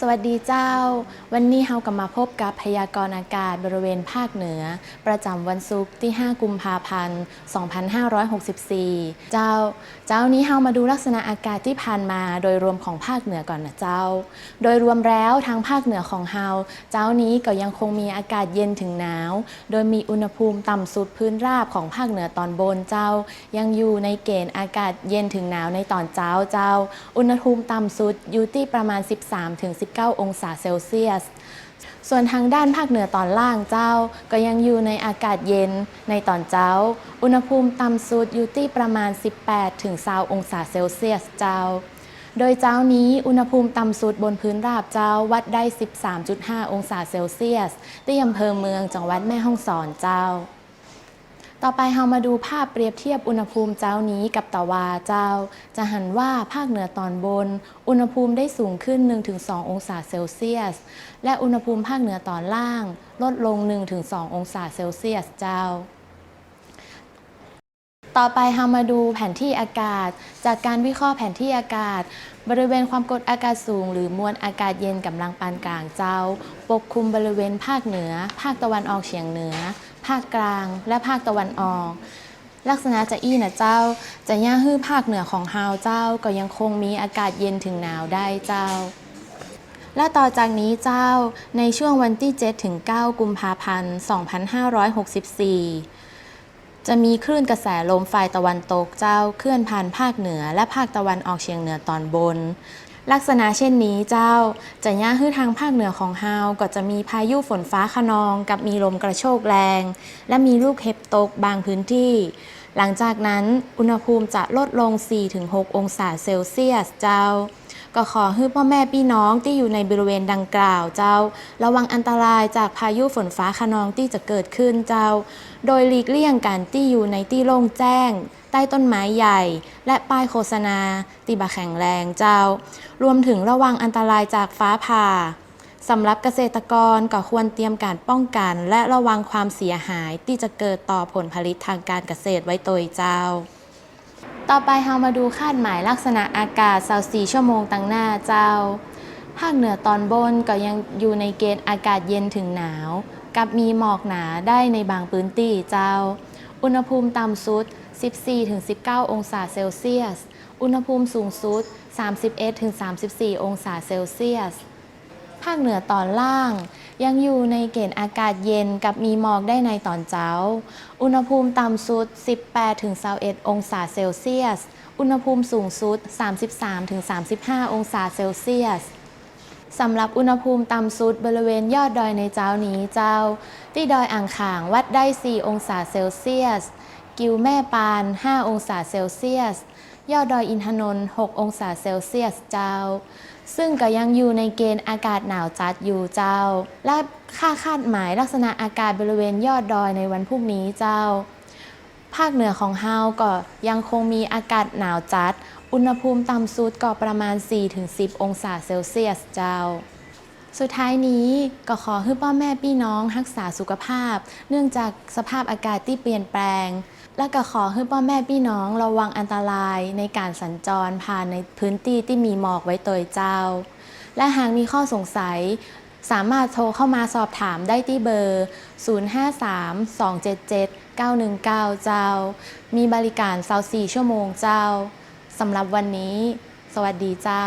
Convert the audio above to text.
สวัสดีเจ้า วันนี้เฮากลับมาพบกับพยากรณ์อากาศบริเวณภาคเหนือ ประจำวันศุกร์ที่ 5 กุมภาพันธ์ 2564 เจ้า เจ้านี้เฮามาดูลักษณะอากาศที่ผ่านมาโดยรวมของภาคเหนือก่อนนะเจ้า โดยรวมแล้วทางภาคเหนือของเฮา เจ้านี้ก็ยังคงมีอากาศเย็นถึงหนาว โดยมีอุณหภูมิต่ำสุดพื้นราบของภาคเหนือตอนบนเจ้า ยังอยู่ในเกณฑ์อากาศเย็นถึงหนาวในตอนเช้าเจ้า อุณหภูมิต่ำสุดอยู่ที่ประมาณ 13ถึง13-19องศาเซลเซียส ส่วนทางด้านภาคเหนือตอนล่างเจ้า ก็ยังอยู่ในอากาศเย็นในตอนเช้า อุณหภูมิต่ำสุดอยู่ที่ประมาณ 18-20องศาเซลเซียสเจ้า โดยเจ้านี้อุณหภูมิต่ำสุดบนพื้นราบเจ้าวัดได้ 13.5 องศาเซลเซียสที่อำเภอเมืองจังหวัดแม่ฮ่องสอนเจ้า ต่อไปเรามาดูภาพเปรียบเทียบอุณหภูมิเจ้านี้กับตะวาเจ้า จะหันว่าภาคเหนือตอนบน อุณหภูมิได้สูงขึ้น 1-2 องศาเซลเซียส และอุณหภูมิภาคเหนือตอนล่าง ลดลง 1-2 องศาเซลเซียสเจ้า ต่อไปเรามาดูแผนที่อากาศ จากการวิเคราะห์แผนที่อากาศ บริเวณความกดอากาศสูง หรือมวลอากาศเย็นกำลังปานกลางเจ้า ปกคลุมบริเวณภาคเหนือ ภาคตะวันออกเฉียงเหนือ ภาคกลาง และภาคตะวันออก ลักษณะจะอี้นะเจ้า จะย่าฮื้อภาคเหนือของฮาวเจ้าก็ยังคงมีอากาศเย็นถึงหนาวได้เจ้าและต่อจากนี้เจ้าในช่วงวันที่ 7 ถึง 9 กุมภาพันธ์ 2564 จะมีคลื่นกระแสลมฝ่ายตะวันตกเจ้าเคลื่อนผ่านภาคเหนือ และภาคตะวันออกเฉียงเหนือตอนบน ลักษณะเช่นนี้เจ้า จะย่าฮื้อทางภาคเหนือของเฮาก็จะมีพายุฝนฟ้าขนองกับมีลมกระโชกแรง และมีลูกเห็บตกบางพื้นที่ หลังจากนั้นอุณหภูมิจะลดลง 4-6 องศาเซลเซียสเจ้า ก็ขอให้พ่อแม่พี่น้องที่อยู่ในบริเวณดังกล่าวเจ้า ระวังอันตรายจากพายุฝนฟ้าขนองที่จะเกิดขึ้นเจ้า โดยหลีกเลี่ยงการที่อยู่ในที่โล่งแจ้ง ใต้ต้นไม้ใหญ่ และป้ายโฆษณาตีบะแข็งแรงเจ้า รวมถึงระวังอันตรายจากฟ้าผ่าสำหรับเกษตรกรก็ควรเตรียมการป้องกัน และระวังความเสียหายที่จะเกิดต่อผลผลิตทางการเกษตรไว้โดยเจ้า ต่อไปเรามาดูคาดหมายลักษณะอากาศ24ชั่วโมงตั้งหน้าเจ้า ภาคเหนือตอนบนก็ยังอยู่ในเกณฑ์อากาศเย็นถึงหนาว กับมีหมอกหนาได้ในบางพื้นที่เจ้า อุณหภูมิต่ำสุด 14-19 องศาเซลเซียส อุณหภูมิสูงสุด 31-34 องศาเซลเซียส ภาคเหนือตอนล่าง ยังอยู่ในเกณฑ์อากาศเย็นกับมีหมอกได้ในตอนเช้า อุณหภูมิต่ำสุด 18-21 องศาเซลเซียส อุณหภูมิสูงสุด 33-35 องศาเซลเซียสสำหรับอุณหภูมิต่ำสุดบริเวณยอดดอยในเจ้านี้เจ้า ที่ดอยอ่างขางวัดได้ 4 องศาเซลเซียส กิวแม่ปาน 5 องศาเซลเซียส ยอดดอยอินทนนท์6องศาเซลเซียสเจ้า ซึ่งก็ยังอยู่ในเกณฑ์อากาศหนาวจัดอยู่เจ้า และค่าคาดหมายลักษณะอากาศบริเวณยอดดอยในวันพรุ่งนี้เจ้า ภาคเหนือของเฮาก็ยังคงมีอากาศหนาวจัด อุณหภูมิต่ำสุดก็ประมาณ 4-10 องศาเซลเซียสเจ้าสุดท้ายนี้ก็ขอให้พ่อแม่พี่น้องรักษาสุขภาพ เนื่องจากสภาพอากาศที่เปลี่ยนแปลง และก็ขอให้พ่อแม่พี่น้องระวังอันตรายในการสัญจรผ่านในพื้นที่ที่มีหมอกไว้ตัวเจ้า และหากมีข้อสงสัย สามารถโทรเข้ามาสอบถามได้ที่เบอร์ 053-277-919 เจ้า มีบริการ24ชั่วโมงเจ้าสำหรับวันนี้ สวัสดีเจ้า